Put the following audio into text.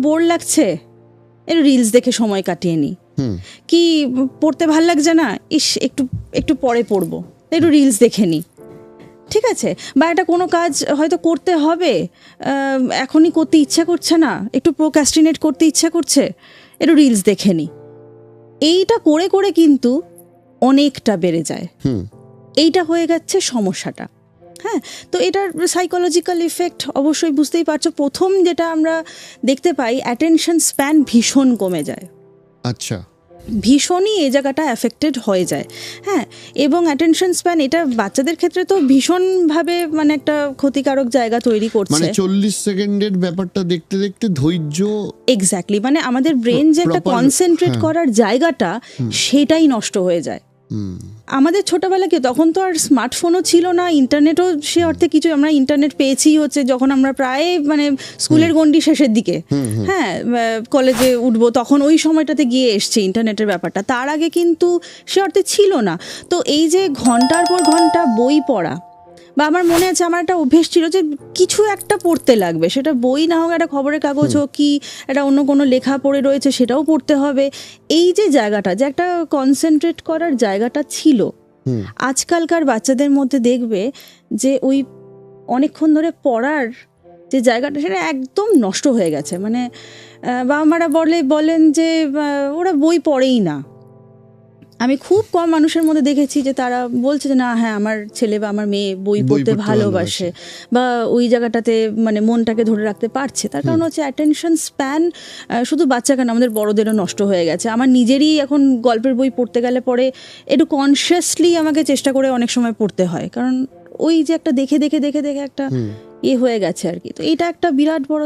Bore লাগছে? একটু reels দেখে সময় কাটিয়ে নিই কি পড়তে ভালো লাগছে না? ইস একটু একটু পরে পড়ব। একটু রিলস দেখে নিই ঠিক আছে? বা একটা কোনো কাজ হয়তো করতে হবে। এখনই করতে ইচ্ছা করছে না। একটু প্রোক্যাস্টিনেট করতে ইচ্ছা করছে। একটু রিলস দেখে নিই এইটা করে করে কিন্তু অনেকটা বেড়ে যায়। হুম। এইটা হয়ে যাচ্ছে সমস্যাটা। হ্যাঁ? তো এটার সাইকোলজিক্যাল ইফেক্ট অবশ্যই বুঝতেই পারছ। প্রথম যেটা আমরা দেখতে পাই অ্যাটেনশন স্প্যান ভীষণ কমে যায়। আচ্ছা। ভীষণই এই জায়গাটা অ্যাফেক্টেড হয়ে যায়। হ্যাঁ? এবং অ্যাটেনশন স্প্যান এটা বাচ্চাদের ক্ষেত্রে তো ভীষণভাবে মানে একটা ক্ষতিকারক জায়গা তৈরি করছে। মানে করছে চল্লিশ সেকেন্ডের ব্যাপারটা দেখতে দেখতে ধৈর্য এক্স্যাক্টলি মানে আমাদের ব্রেন যে একটা কনসেন্ট্রেট হ্যাঁ। করার জায়গাটা সেটাই নষ্ট হয়ে যায়। আমাদের ছোটবেলাকে তখন তো আর স্মার্টফোনও ছিল না ইন্টারনেটও সে অর্থে কিছু আমরা ইন্টারনেট পেয়েছি হচ্ছে যখন আমরা প্রায় মানে স্কুলের গন্ডি শেষের দিকে। হ্যাঁ কলেজে উঠবো তখন ওই সময়টাতে গিয়ে এসছে ইন্টারনেটের ব্যাপারটা। তার আগে কিন্তু সে অর্থে ছিল না। তো এই যে ঘণ্টার পর ঘণ্টা বই পড়া বা আমার মনে আছে আমার একটা অভ্যেস ছিল যে কিছু একটা পড়তে লাগবে। সেটা বই না হোক একটা খবরের কাগজ হোক কি একটা অন্য কোনো লেখা পড়ে রয়েছে সেটাও পড়তে হবে। এই যে জায়গাটা যে একটা কনসেন্ট্রেট করার জায়গাটা ছিল। আজকালকার বাচ্চাদের মধ্যে দেখবে যে ওই অনেকক্ষণ ধরে পড়ার যে জায়গাটা সেটা একদম নষ্ট হয়ে গেছে। মানে বাবা মারা বলে বলেন যে ওরা বই পড়েই না। আমি খুব কম মানুষের মধ্যে দেখেছি যে তারা বলছে যে না হ্যাঁ আমার ছেলে বা আমার মেয়ে বই পড়তে ভালোবাসে বা ওই জায়গাটাতে মানে মনটাকে ধরে রাখতে পারছে। তার কারণ হচ্ছে অ্যাটেনশন স্প্যান শুধু বাচ্চা কেন আমাদের বড়দেরও নষ্ট হয়ে গেছে। আমার নিজেরই এখন গল্পের বই পড়তে গেলে পরে একটু কনসিয়াসলি আমাকে চেষ্টা করে অনেক সময় পড়তে হয়। কারণ ওই যে একটা দেখে দেখে দেখে দেখে একটা ইয়ে হয়ে গেছে আর কি। তো এটা একটা বিরাট বড়